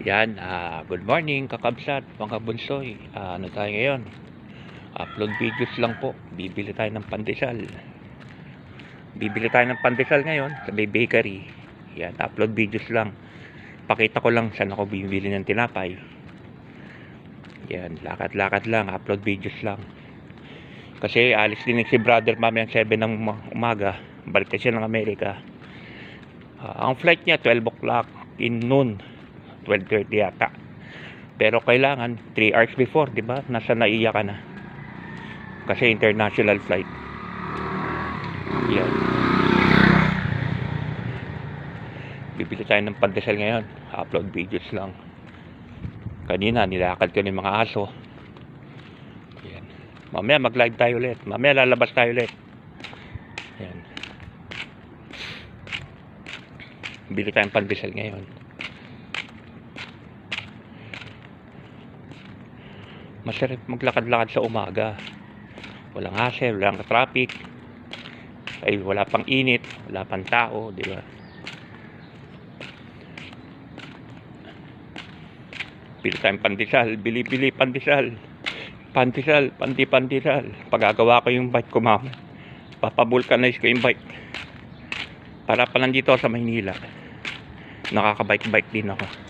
Yan, ah, good morning kakabsat, mga bunsoy. Ah, ano tayo ngayon? Upload videos lang po. Bibili tayo ng pandesal. Bibili tayo ng pandesal ngayon sa may bakery. Yan, upload videos lang. Pakita ko lang saan ako bibili ng tinapay. Yan, lakad-lakad lang, upload videos lang. Kasi alis din si brother mamayang 7 ng uma- umaga. Balik siya ng Amerika. Ah, ang flight niya 12 o'clock in noon. 12.30 yata. Pero kailangan 3 hours before, di ba? Nasa naiya ka na. Kasi international flight. Yan. Bibili tayo ng pandesal ngayon. Upload videos lang. Kanina, nilakad ko ng mga aso. Yan. Mamaya mag-live tayo ulit. Mamaya lalabas tayo ulit. Yan. Bili tayong pandesal ngayon. Masarap maglakad-lakad sa umaga. Walang hassle, walang traffic. Ay, wala pang init, wala pang tao, di ba? Bili tayong pandesal, bili-bili pandesal. Pandesal, pandi-pandesal. Pagagawa ko yung bike ko mama. Papabulkanize ko yung bike. Para pa nandito sa Maynila. Nakaka-bike-bike din ako.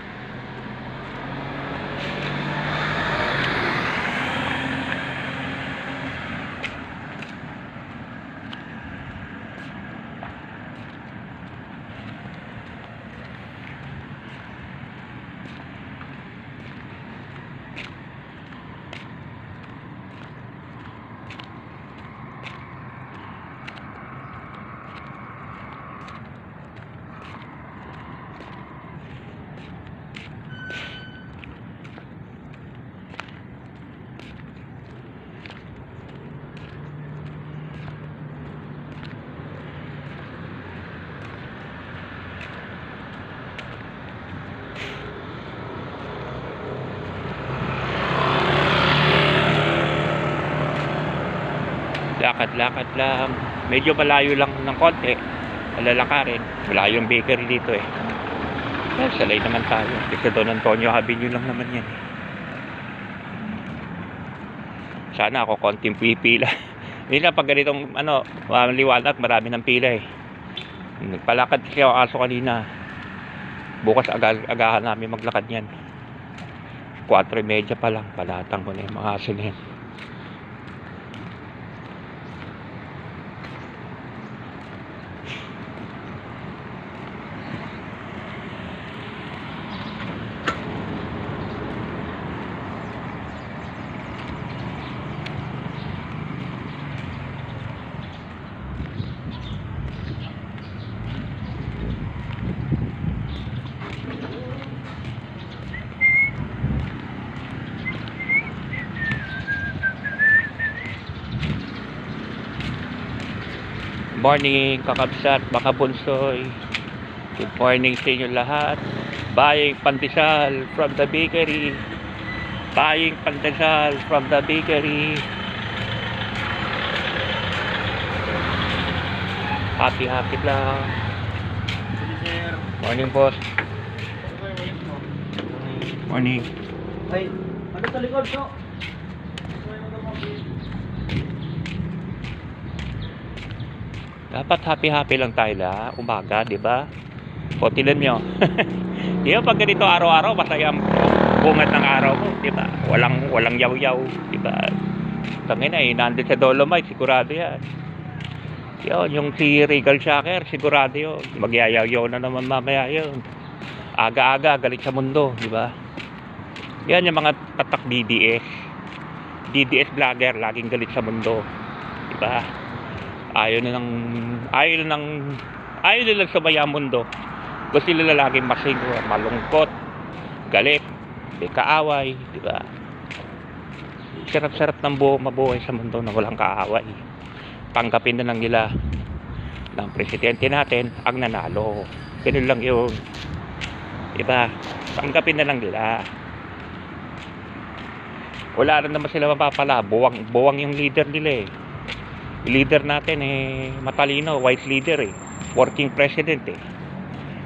lakad-lakad lang. Medyo malayo lang ng konti. Malalakarin. Malayo yung bakery dito eh. Eh, salay naman tayo. Kasi Don Antonio Avenue lang naman yan eh. Sana ako konting pipila. Hindi na pag ganitong ano, maliwanag, marami ng pila eh. Nagpalakad kasi ako aso kanina. Bukas aga agahan namin maglakad yan. 4.30 pa lang. Palatang ko na yung mga aso na yan. Morning kakabsat baka bunsoy good morning sa inyo lahat. Buying pandesal from the bakery. Buying pandesal from the bakery. Happy happy lang. Morning boss. Morning. Ay, ano sa likod, so? Okay, ano mo? Dapat happy happy lang tayo la umaga di ba? O tinan nyo. Di ba pag ganito araw-araw masaya ang bungat ng araw mo di ba? Walang walang yaw-yaw di ba? Tangin na eh nandun sa Dolomite sigurado yan. Yun yung si Regal Shaker sigurado yun. Magyayaw-yaw na naman mamaya yun. Aga-aga galit sa mundo di ba? Yan yung mga tatak DDS DDS vlogger laging galit sa mundo di ba ayaw na ng ayaw na ng ayaw nila sumaya ang mundo gusto nila laging masingo malungkot galit may kaaway di ba sarap-sarap ng buo mabuhay sa mundo na walang kaaway tanggapin na lang nila ng presidente natin ang nanalo ganun lang yun Diba? Tanggapin na lang nila. Wala rin naman sila mapapala. Buwang, buwang yung leader nila eh. Leader natin eh, matalino, wise leader eh. Working president eh.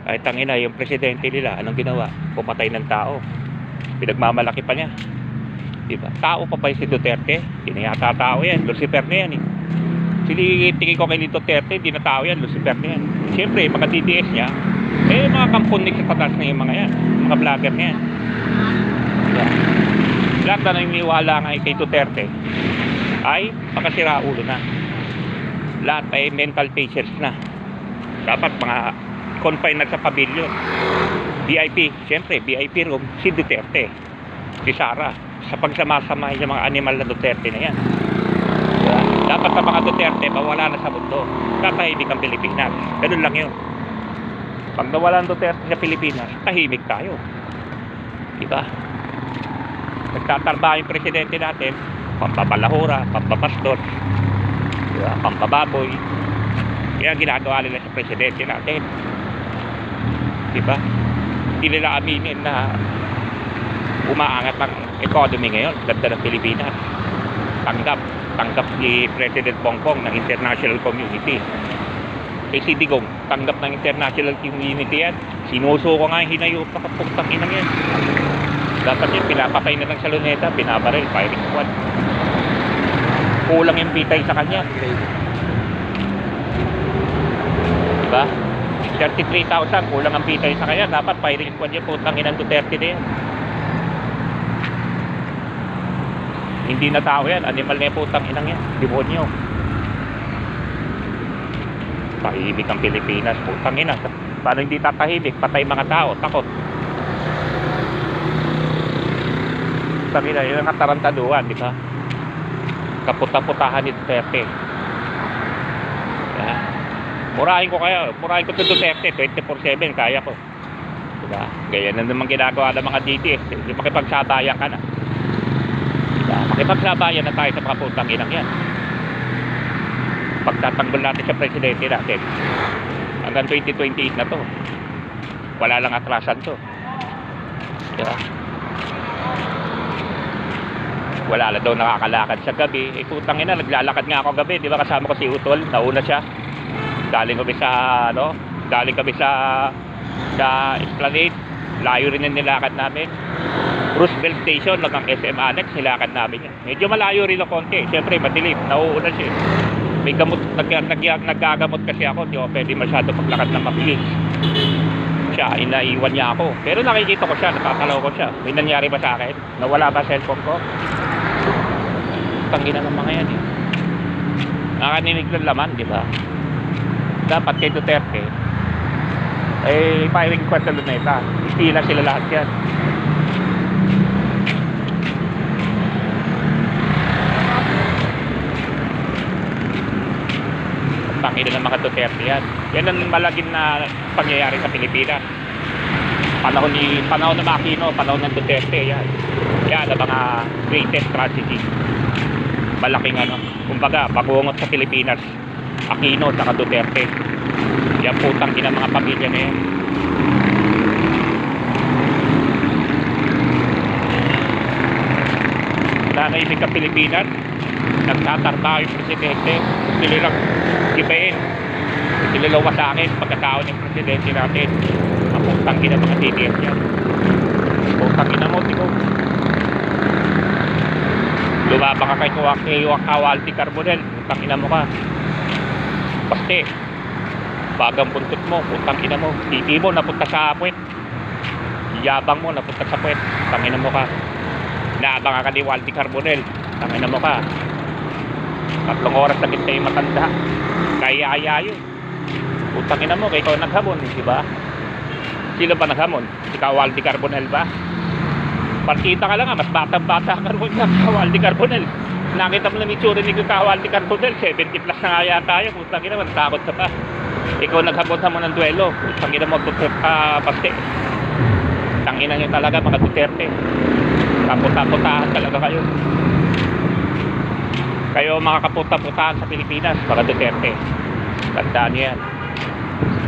Ay tangina, yung presidente nila, anong ginawa? Pumatay ng tao. Pinagmamalaki pa niya. Diba? Tao pa ba si Duterte? Hindi na yata tao yan. Lucifer na yan eh. Sili, tingin ko kay ni Duterte, hindi na tao yan. Lucifer na yan. Siyempre, mga DDS niya, eh, mga kampunik sa patas na yung mga yan. Mga vlogger na yan. Diba? Lahat na naniniwala nga kay Duterte ay makasira ulo na. Lahat ay mental patients na. Dapat mga confine na sa pavilion. VIP, siyempre, VIP room, si Duterte. Si Sara. Sa pagsamasama yung mga animal na Duterte na yan. Diba? Dapat sa mga Duterte, mawala na sa mundo. Tatahimik ang Pilipinas. Ganun lang yun. Pag nawala ang Duterte sa Pilipinas, tahimik tayo. Diba? Nagtatarba yung presidente natin, pampabalahura, pampapastor, diba? pampababoy. Kaya ginagawa nila sa presidente natin. Diba? Hindi nila aminin na umaangat ang economy ngayon, ganda ng Pilipinas. Tanggap, tanggap ni President Bongbong ng international community. Kay si Digong, tanggap ng international community yan. Sinusuko nga na kapuktang inang yan. Dapat yung pinapatay na lang sa luneta, binabaril, firing squad. Kulang yung bitay sa kanya. Diba? 33,000, kulang ang bitay sa kanya. Dapat firing squad yung putang inang Duterte na yan. Hindi na tao yan, animal na putang inang yan. Demonyo. Tahimik ang Pilipinas, putang ina. Paano hindi tatahimik? Patay mga tao, takot. Sabi na, yun ang katarantaduhan, di ba? Kaputa-putahan ni Duterte. Yeah. Murahin ko kayo, murahin ko to Duterte, 24-7, kaya ko. Diba? Gaya na naman ginagawa ng mga DTS, hindi makipagsabayan ka na. Diba? Makipagsabayan na tayo sa mga putang inang yan. Pagtatanggol natin sa presidente natin, hanggang 2028 na to. Wala lang atrasan to. Diba? Wala na daw nakakalakad sa gabi. Eh putang ina, naglalakad nga ako gabi, di ba kasama ko si Utol, nauna siya. Galing kami sa ano, galing kami sa sa Esplanade. Layo rin yung nilakad namin. Roosevelt Station, hanggang SM Annex, nilakad namin yan. Medyo malayo rin ng konti. Siyempre, madilim. Nauuna siya. May gamot, nag, nag, nagagamot kasi ako. Di ako pwede masyado maglakad ng mabilis. Siya, inaiwan niya ako. Pero nakikita ko siya, natatalaw ko siya. May nangyari ba sa akin? Nawala ba cellphone ko? Tangina ng mga yan eh. Nakaninig ng laman, di ba? Dapat kay Duterte, eh, firing squad sa Luneta. Istila sila lahat yan. Tangina ng mga Duterte yan. Yan ang malagin na pangyayari sa Pilipinas. Panahon ni panahon ng Aquino, panahon ng Duterte yan. Yan ang mga greatest strategy. Malaking ano, kumbaga, pagungot sa Pilipinas. Aquino at Duterte. Yan putang ina mga pamilya na yan. Nanahimik ang Pilipinas. Nagtatarta yung presidente. Gusto nilang ibayin. Gusto nilang wasangin pagkatao ng presidente natin. Ang putang ina mga DDS yan. Putang ina mo, Lumabang ka kay Kuwak kay Kawalti Carbonel. Putang ina mo ka. Paste. Bagang buntot mo, putang ina mo. Titi mo, napunta sa puwet. Yabang mo, napunta sa puwet. Putang ina mo ka. Naabang ka ni Walti Carbonel. Putang ina mo ka. Tatlong oras na kita yung matanda. Kaya-aya yun. Putang ina mo, kay ikaw naghamon, di ba? Sino ba naghamon? Si Kawalti Carbonel ba? Partita ka lang nga, mas batang-bata ka rin ka, Kawalti Carbonel. Nakita mo lang yung tsura ni Kawalti Carbonel, 70 plus na nga yata yun. Putang ina, takot ka pa. Ikaw naghabot mo ng duelo. Putang ina mo, Duterte, ah, paste. Tangina nyo talaga, mga Duterte. Kaputa-putahan talaga kayo. Kayo mga kaputa-putahan sa Pilipinas, mga Duterte. Tandaan nyo yan.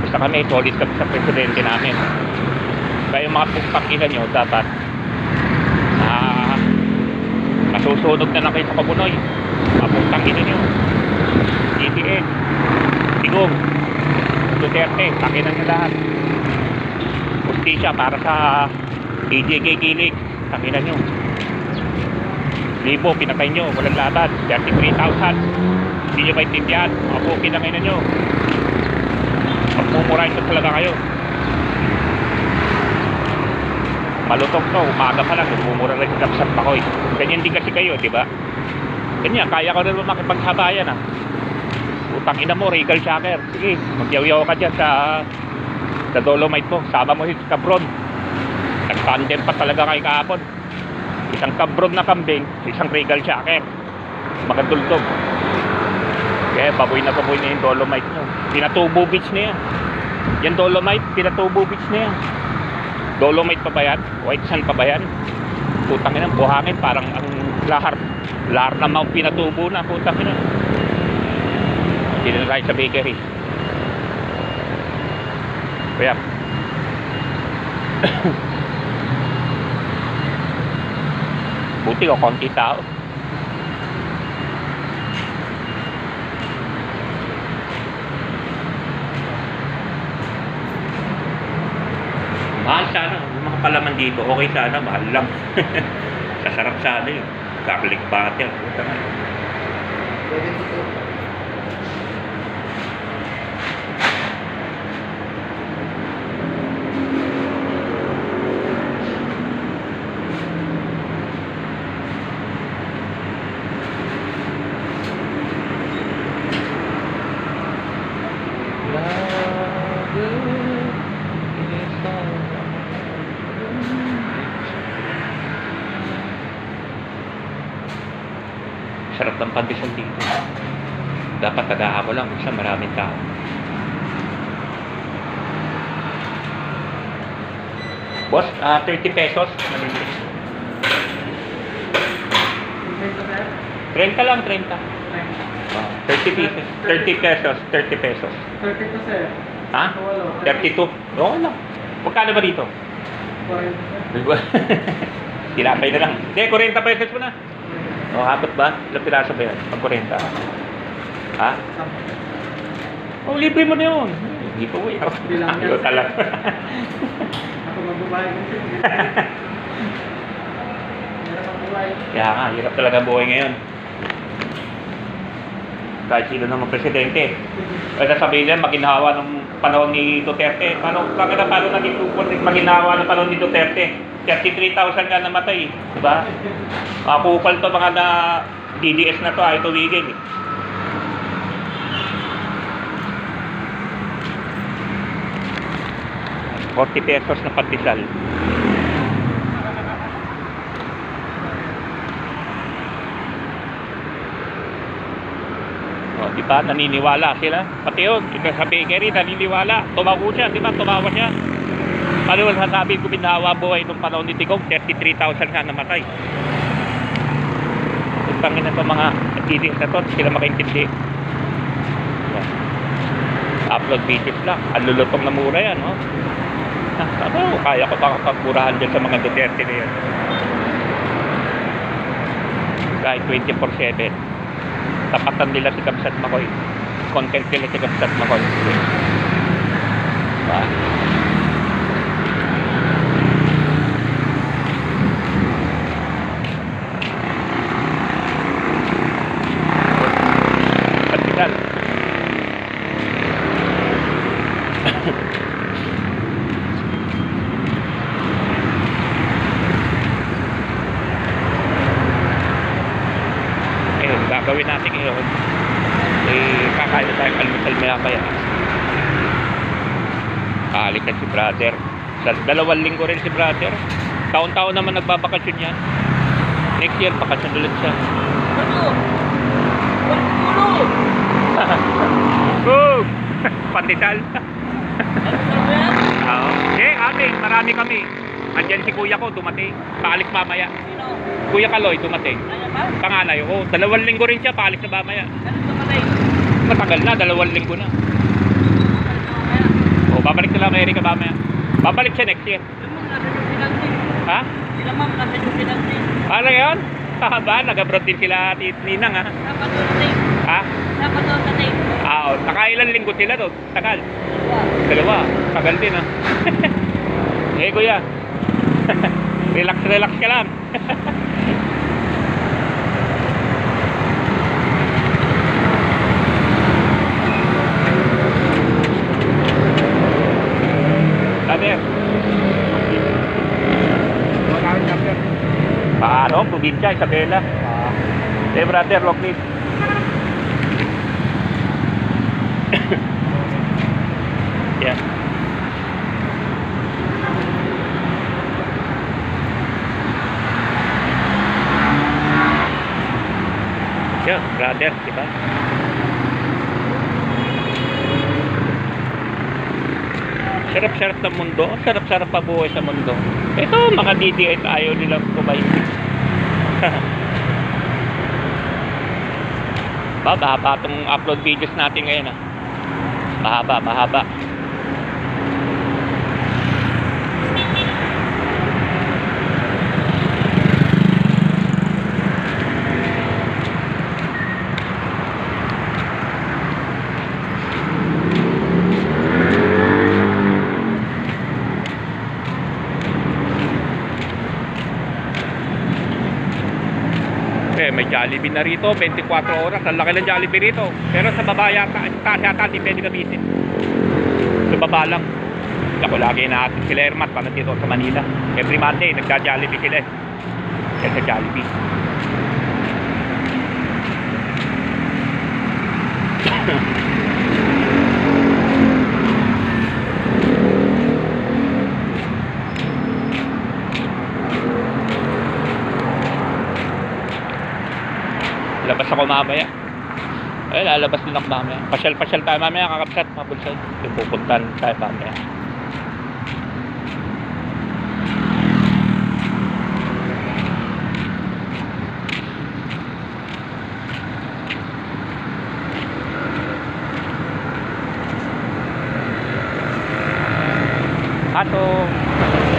Basta kami, solid kami sa presidente namin. Kayo mga putang ina nyo, dapat ah, Susunog na lang kayo sa kabunoy. Mapuntang ina nyo. DPN. Tigong. Duterte. Takinan nyo lahat. Justisya para sa DJK Kilig. Takinan nyo. Libo, pinatay nyo. Walang laban. 33,000. Hindi nyo maintindihan. Ako, pinanginan nyo. Magmumurahin ko talaga kayo. Malutok to, umaga pa lang, nagmumura lang si Kapsat Makoy. Ganyan din kasi kayo, di ba? Ganyan, kaya ko rin makipagsabayan ah. Utang ina mo, Regal Shaker. Sige, magyaw-yaw ka dyan sa sa Dolomite mo. Sama mo si Cabron. Nag-tandem pa talaga kay kahapon. Isang Cabron na kambing, isang Regal Shaker. Makadultog. Kaya baboy na baboy na yung Dolomite nyo. Pinatubo beach na yan. Yan Dolomite, pinatubo beach na yan. Dolomite pa ba yan? White sand pa ba yan? Putang ina, buhangin parang ang lahar. Lahar na Mount Pinatubo na, putang ina. Hindi na tayo sa bakery. Kaya, buti ko konti tao. Palaman dito, okay sana. Mahal lang. Sasarap sana yun. Garlic butter. Puta. Sarap ng pandesal dito. Dapat tadahan mo lang. Minsan maraming tao. Boss, ah 30 pesos. Malinis. 30 lang, 30. Ah, 30 pesos. 30 pesos. 30 pesos. 30 to sir. Ha? Walo. 32. Okay lang. Magkano ba dito? 40. Tinapay na lang. Hindi, 40 pesos mo na. O, abot ba? Ilang piraso ba yan? Pag 40. Ha? O, libre mo na yun. Hindi pa uwi ako. Ayaw talaga. Ako ang buhay. Kaya nga, hirap talaga buhay ngayon. Kahit sino naman presidente. Kaya sasabihin nila, maginhawa ng panahon ni Duterte. Paano, bakit na paano naging maginhawa ng panahon ni Duterte? 33,000 ka namatay. Diba? Mga kupal to, mga na DDS na to, ay tuwigin. eh. Forty pesos na pandesal. O, di ba? Naniniwala sila. Pati yun, sa bakery, naniniwala. Tumawa siya, di ba? Tumawa siya. Ano yung sasabi ko, binawa buhay nung panahon ni Tigong, 33,000 nga namatay. Utangin na ito mga nagdidig na to, sila makaintindi. Upload videos lang. Ang lulutong na mura yan, no? Ano, kaya ko pa pagmurahan dyan sa mga Duterte na yan. Kahit 24-7 tapatan nila si Kapsat Makoy. Content nila si Kapsat Makoy. Diba? Patigal. eh, gagawin natin ngayon eh, kakain na tayong almusal maya maya aalis na si brother sa dalawang linggo rin si brother taon-taon naman nagbabakasyon yan next year bakasyon ulit siya Ano? Pandesal. Ano sabi yan? Oo. Eh, amin, marami kami. Andyan si kuya ko, dumating. Paalis mamaya. Sino? Kuya Kaloy, dumating. Ano ba? Panganay, oo. Dalawang linggo rin siya, paalis na mamaya. Ano? Matagal na, dalawang linggo na. Ano babalik sila kay Erika mamaya. Babalik siya next year. Pinansin. Ha? Sila ma'am, nasa yung pinansin. Ano yan? ba? Nag-abroad din sila at Ninang ha? Dapat doon sa tape. Ha? Dapat doon sa tape. Ah, oh, nakailan linggo sila doon? Tagal. Dalawa. Dalawa. Tagal din ha. eh kuya. relax, relax ka lang. Probinsya, Isabela. Ah, Eh, brother, Locklead. Yan. Yan, brother, di ba? Sarap-sarap ng mundo. Sarap-sarap pa buhay sa mundo. Ito, mga DDS ayaw nilang kumain. Ba, mahaba itong upload videos natin ngayon ah. Mahaba, mahaba. Eh, may Jollibee na rito, 24 oras. Ang laki ng Jollibee rito. Pero sa baba yata, taas yata, hindi pwede gamitin. Sa baba lang. Ako lagi natin sila Ermat, pa dito sa Manila. Every Monday, nagja-Jollibee sila. eh. Kaya sa Jollibee. Labas ako mamaya. Ay, lalabas din ako mamaya. Pasyal-pasyal tayo mamaya, kakabsat, mabulsay. Yung pupuntan tayo mamaya. Ato.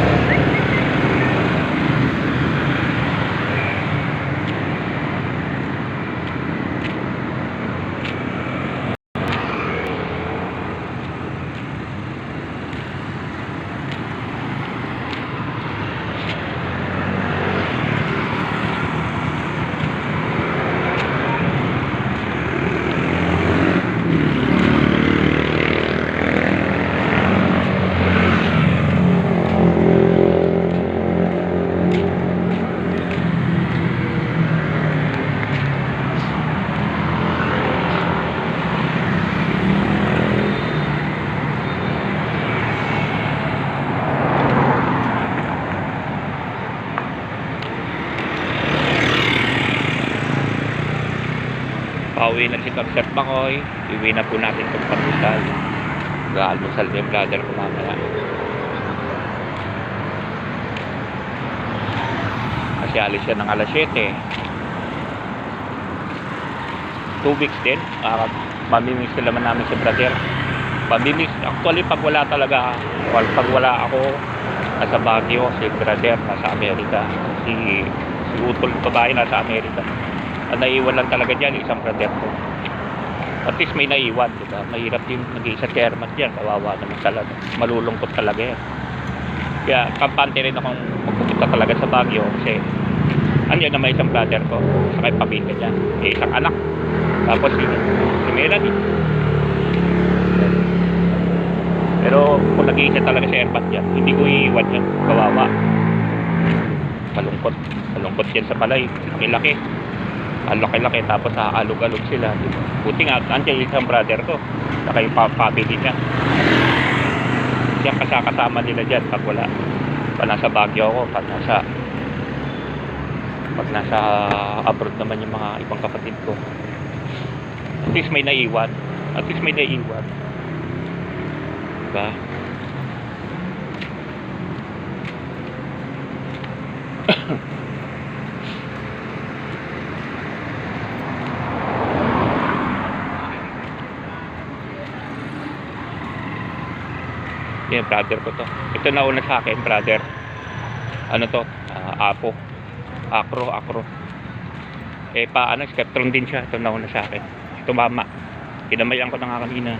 Pauwi na si Kapsat Bakoy. Iwi na po natin itong pagkusal. Gaalmusal yung brother ko mamaya. Kasi alis siya ng alas 7. Two weeks din. Uh, mamimiss ko naman namin si brother. Mamimiss. Actually, pag wala talaga, pag wala ako, nasa Baguio, si brother nasa Amerika. Si, si Utol babae nasa Amerika. Ang naiwan lang talaga dyan, isang brother ko. At least may naiwan, di ba? Mahirap din nag-iisa chairman dyan. Kawawa naman talaga. Malulungkot talaga yan. Kaya kampante rin akong magpupunta talaga sa Baguio kasi andyan na may isang brother ko sa kay pamilya niya. Eh, isang anak. Tapos si, si Melanie. Pero kung nag-iisa talaga si Erpat dyan, hindi ko iiwan yan. Kawawa. Malungkot. Malungkot yan sa balay. Laki-laki ang laki-laki tapos alog-alog sila di ba? buti nga andyan isang brother ko saka yung pa- family niya. Diyan kasi kasama nila dyan pag wala pag nasa Baguio ako pag nasa pag nasa abroad naman yung mga ibang kapatid ko. At least may naiwan at least may naiwan. Diba Yan, brother ko to. Ito na una sa akin, brother. Ano to? Ah, Apo. Acro, Acro. Eh, pa, ano, Skeptron din siya. Ito nauna sa akin. Tumama. Kinamayan ko na nga kanina.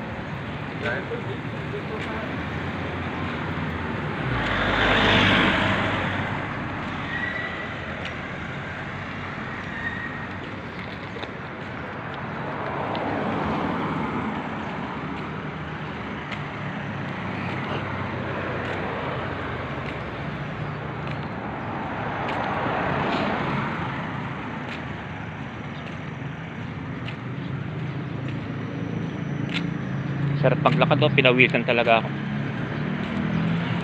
Pinawisan talaga ako.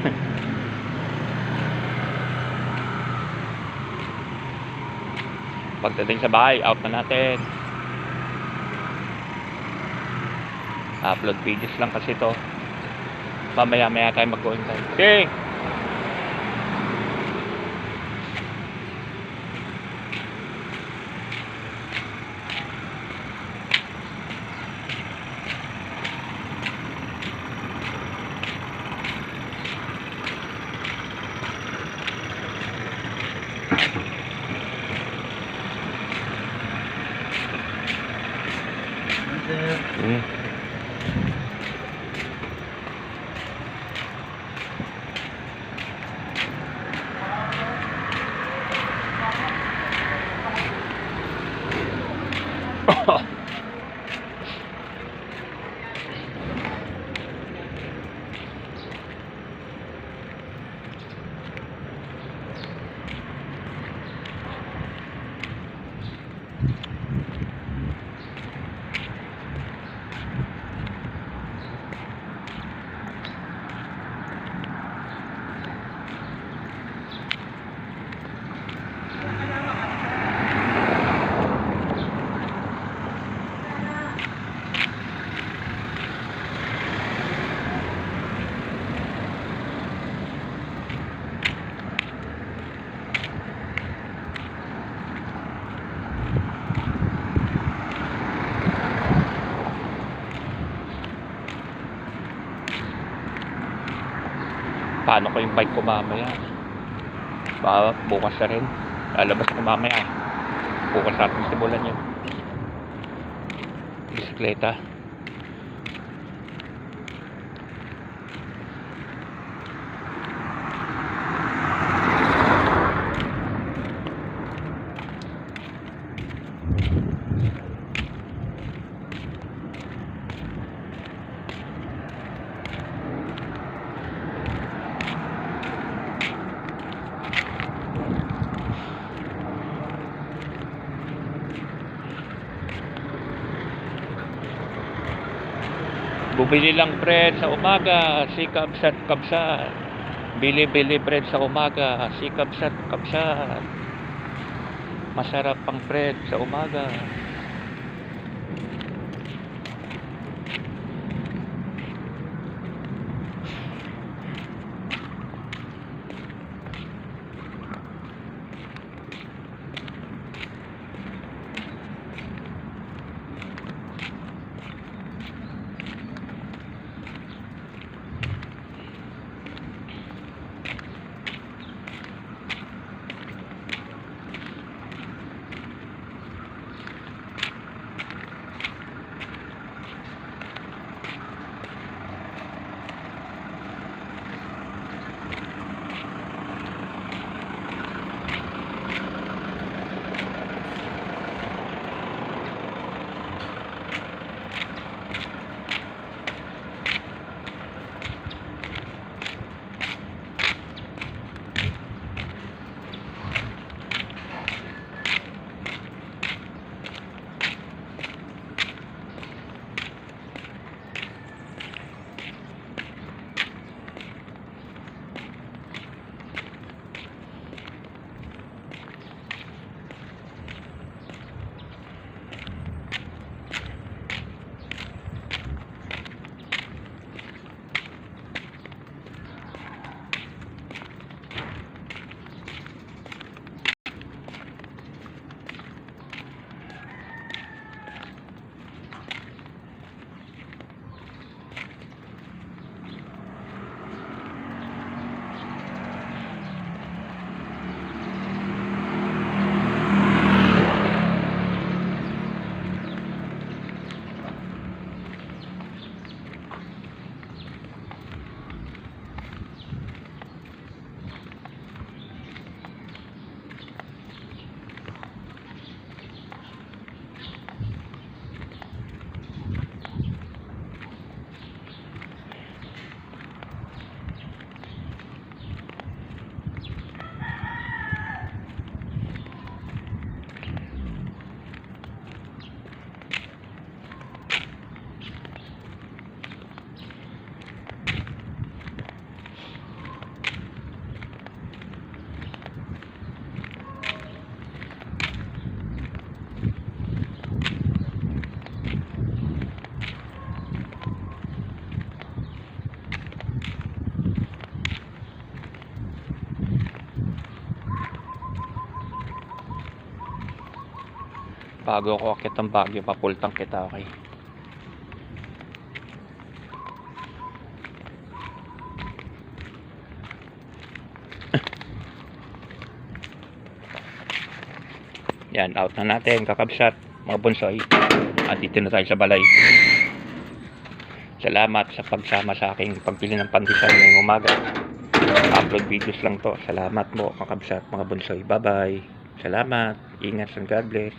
Pagdating sa bahay, out na natin. Upload videos lang kasi to. Mamaya maya tayo mag-going time. Okay! 到了。Paano ko yung bike ko mamaya? Baka bukas na rin. Lalabas ko mamaya. Bukas natin simulan yun. Bisikleta. Bumili lang bread sa umaga, si kabsat kabsat. Bili-bili bread sa umaga, si kabsat kabsat. Masarap ang bread sa umaga. Bago ako akit ng Baguio, papultang kita, okay? Yan, out na natin, kakabsat, mga bonsoy. At dito na tayo sa balay. Salamat sa pagsama sa aking pagpili ng pandesal ngayong umaga. Upload videos lang to. Salamat mo, kakabsat, mga bonsoy. Bye-bye. Salamat. Ingat and God bless.